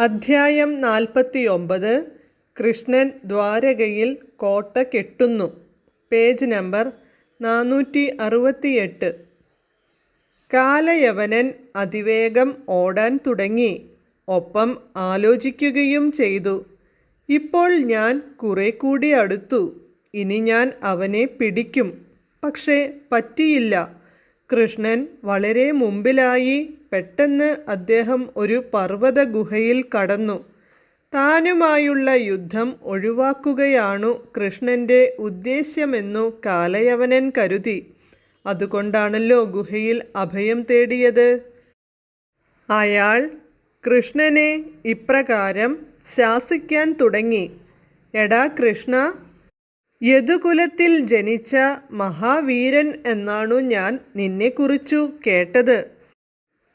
അധ്യായം നാൽപ്പത്തിയൊമ്പത്. കൃഷ്ണൻ ദ്വാരകയിൽ കോട്ട കെട്ടുന്നു. പേജ് നമ്പർ നാനൂറ്റി അറുപത്തിയെട്ട് കാലയവനൻ അതിവേഗം ഓടാൻ തുടങ്ങി. ഒപ്പം ആലോചിക്കുകയും ചെയ്തു. ഇപ്പോൾ ഞാൻ കുറെ കൂടി അടുത്തു. ഇനി ഞാൻ അവനെ പിടിക്കും. പക്ഷേ പറ്റിയില്ല. കൃഷ്ണൻ വളരെ മുമ്പിലായി പെട്ടെന്ന് അദ്ദേഹം ഒരു പർവത ഗുഹയിൽ കടന്നു. താനുമായുള്ള യുദ്ധം ഒഴിവാക്കുകയാണു കൃഷ്ണന്റെ ഉദ്ദേശ്യമെന്നു കാലയവനൻ കരുതി. അതുകൊണ്ടാണല്ലോ ഗുഹയിൽ അഭയം തേടിയത്. അയാൾ കൃഷ്ണനെ ഇപ്രകാരം ശാസിക്കാൻ തുടങ്ങി. എടാ കൃഷ്ണ യദുകുലത്തിൽ ജനിച്ച മഹാവീരൻ എന്നാണു ഞാൻ നിന്നെക്കുറിച്ചു കേട്ടത്.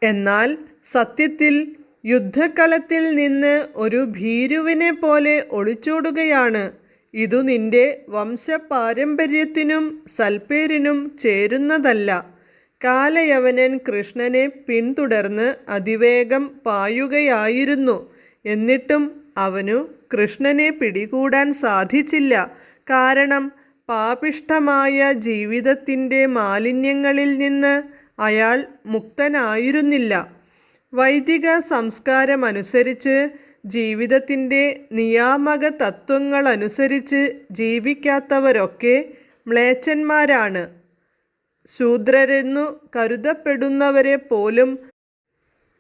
എന്നാൽ സത്യത്തിൽ യുദ്ധക്കളത്തിൽ നിന്ന് ഒരു ഭീരുവിനെ പോലെ ഒളിച്ചോടുകയാണ്. ഇതു നിന്റെ വംശപാരമ്പര്യത്തിനും സൽപ്പേരിനും ചേരുന്നതല്ല. കാലയവനൻ കൃഷ്ണനെ പിന്തുടർന്ന് അതിവേഗം പായുകയായിരുന്നു. എന്നിട്ടും അവനു കൃഷ്ണനെ പിടികൂടാൻ സാധിച്ചില്ല. കാരണം പാപിഷ്ഠമായ ജീവിതത്തിന്റെ മാലിന്യങ്ങളിൽ നിന്ന് അയാൾ മുക്തനായിരുന്നില്ല. വൈദിക സംസ്കാരമനുസരിച്ച് ജീവിതത്തിന്റെ നിയാമക തത്വങ്ങളനുസരിച്ച് ജീവിക്കാത്തവരൊക്കെ മ്ലേച്ഛന്മാരാണ്. ശൂദ്രരെന്നു കരുതപ്പെടുന്നവരെ പോലും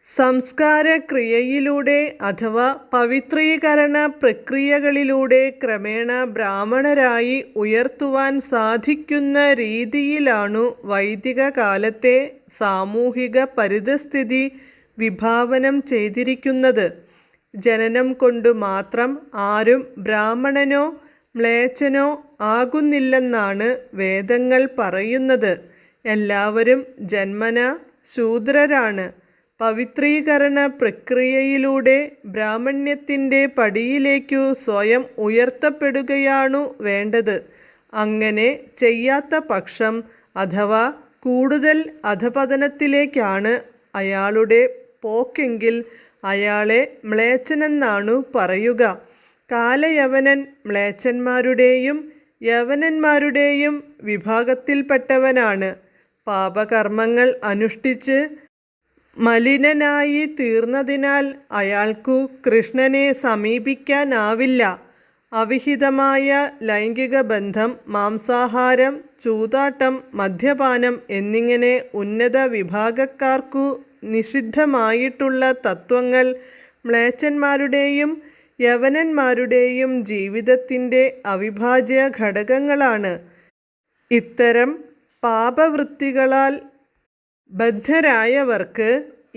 സംസ്കാരക്രിയയിലൂടെ അഥവാ പവിത്രീകരണ പ്രക്രിയകളിലൂടെ ക്രമേണ ബ്രാഹ്മണരായി ഉയർത്തുവാൻ സാധിക്കുന്ന രീതിയിലാണു വൈദിക കാലത്തെ സാമൂഹിക പരിതസ്ഥിതി വിഭാവനം ചെയ്തിരിക്കുന്നത്. ജനനം കൊണ്ടു മാത്രം ആരും ബ്രാഹ്മണനോ മ്ലേച്ഛനോ ആകുന്നില്ലെന്നാണ് വേദങ്ങൾ പറയുന്നത്. എല്ലാവരും ജന്മന ശൂദ്രരാണ്. പവിത്രീകരണ പ്രക്രിയയിലൂടെ ബ്രാഹ്മണ്യത്തിന്റെ പടിയിലേക്കു സ്വയം ഉയർത്തപ്പെടുകയാണു വേണ്ടത്. അങ്ങനെ ചെയ്യാത്ത പക്ഷം അഥവാ കൂടുതൽ അധപതനത്തിലേക്കാണ് അയാളുടെ പോക്കെങ്കിൽ അയാളെ മ്ലേച്ഛനെന്നാണു പറയുക. കാലയവനൻ മ്ലേച്ഛന്മാരുടെയും യവനന്മാരുടെയും വിഭാഗത്തിൽപ്പെട്ടവനാണ്. പാപകർമ്മങ്ങൾ അനുഷ്ഠിച്ച് മലിനനായി തീർന്നതിനാൽ അയാൾക്കു കൃഷ്ണനെ സമീപിക്കാനാവില്ല. അവിഹിതമായ ലൈംഗിക ബന്ധം മാംസാഹാരം ചൂതാട്ടം മദ്യപാനം എന്നിങ്ങനെ ഉന്നത വിഭാഗക്കാർക്കു നിഷിദ്ധമായിട്ടുള്ള തത്വങ്ങൾ മ്ലേച്ഛന്മാരുടെയും യവനന്മാരുടെയും ജീവിതത്തിന്റെ അവിഭാജ്യ ഘടകങ്ങളാണ്. ഇത്തരം പാപവൃത്തികളാൽ ബദ്ധരായവർക്ക്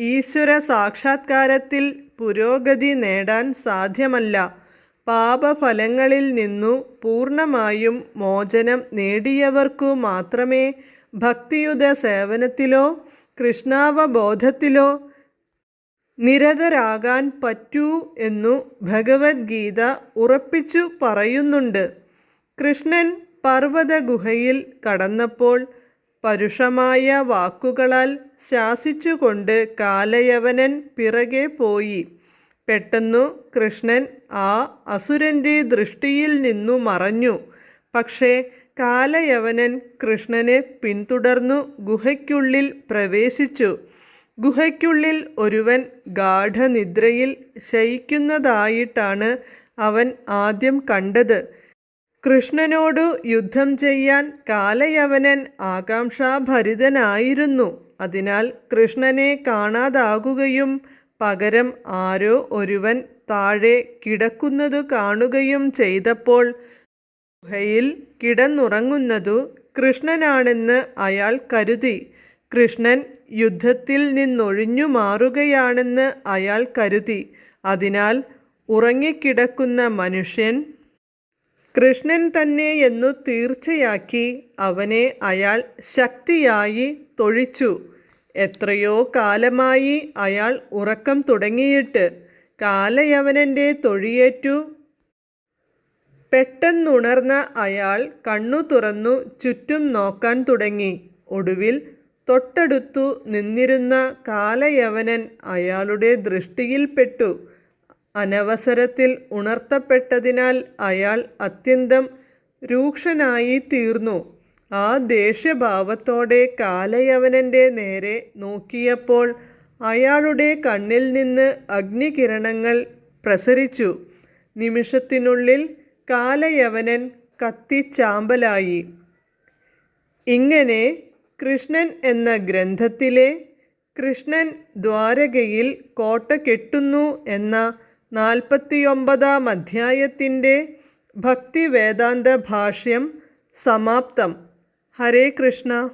ഈശ്വര സാക്ഷാത്കാരത്തിൽ പുരോഗതി നേടാൻ സാധ്യമല്ല. പാപഫലങ്ങളിൽ നിന്നു പൂർണമായും മോചനം നേടിയവർക്കു മാത്രമേ ഭക്തിയുത സേവനത്തിലോ കൃഷ്ണാവബോധത്തിലോ നിരതരാകാൻ പറ്റൂ എന്നു ഭഗവത്ഗീത ഉറപ്പിച്ചു പറയുന്നുണ്ട്. കൃഷ്ണൻ പർവത ഗുഹയിൽ കടന്നപ്പോൾ പരുഷമായ വാക്കുകളാൽ ശാസിച്ചുകൊണ്ട് കാലയവനൻ പിറകെ പോയി. പെട്ടെന്നു കൃഷ്ണൻ ആ അസുരന്റെ ദൃഷ്ടിയിൽ നിന്നു മറഞ്ഞു. പക്ഷേ കാലയവനൻ കൃഷ്ണനെ പിന്തുടർന്നു ഗുഹയ്ക്കുള്ളിൽ പ്രവേശിച്ചു. ഗുഹയ്ക്കുള്ളിൽ ഒരുവൻ ഗാഠനിദ്രയിൽ ശയിക്കുന്നതായിട്ടാണ് അവൻ ആദ്യം കണ്ടത്. കൃഷ്ണനോടു യുദ്ധം ചെയ്യാൻ കാലയവനൻ ആകാംക്ഷാഭരിതനായിരുന്നു. അതിനാൽ കൃഷ്ണനെ കാണാതാകുകയും പകരം ആരോ ഒരുവൻ താഴെ കിടക്കുന്നതു കാണുകയും ചെയ്തപ്പോൾ ഗുഹയിൽ കിടന്നുറങ്ങുന്നതു കൃഷ്ണനാണെന്ന് അയാൾ കരുതി. കൃഷ്ണൻ യുദ്ധത്തിൽ നിന്നൊഴിഞ്ഞു മാറുകയാണെന്ന് അയാൾ കരുതി. അതിനാൽ ഉറങ്ങിക്കിടക്കുന്ന മനുഷ്യൻ കൃഷ്ണൻ തന്നെ എന്നു തീർച്ചയാക്കി അവനെ അയാൾ ശക്തിയായി തൊഴിച്ചു. എത്രയോ കാലമായി അയാൾ ഉറക്കം തുടങ്ങിയിട്ട് കാലയവനന്റെ തൊഴിയേറ്റു. പെട്ടെന്നുണർന്ന അയാൾ കണ്ണു തുറന്നു ചുറ്റും നോക്കാൻ തുടങ്ങി. ഒടുവിൽ തൊട്ടടുത്തു നിന്നിരുന്ന കാലയവനൻ അയാളുടെ ദൃഷ്ടിയിൽപ്പെട്ടു അനവസരത്തിൽ ഉണർത്തപ്പെട്ടതിനാൽ അയാൾ അത്യന്തം രൂക്ഷനായി തീർന്നു. ആ ദേഷ്യഭാവത്തോടെ കാലയവനന്റെ നേരെ നോക്കിയപ്പോൾ അയാളുടെ കണ്ണിൽ നിന്ന് അഗ്നികിരണങ്ങൾ പ്രസരിച്ചു. നിമിഷത്തിനുള്ളിൽ കാലയവനൻ കത്തിച്ചാമ്പലായി. ഇങ്ങനെ കൃഷ്ണൻ എന്ന ഗ്രന്ഥത്തിലെ കൃഷ്ണൻ ദ്വാരകയിൽ കോട്ട കെട്ടുന്നു എന്ന നാൽപ്പത്തിയൊമ്പതാം അധ്യായത്തിന്റെ ഭക്തിവേദാന്ത ഭാഷ്യം സമാപ്തം. ഹരേ കൃഷ്ണ.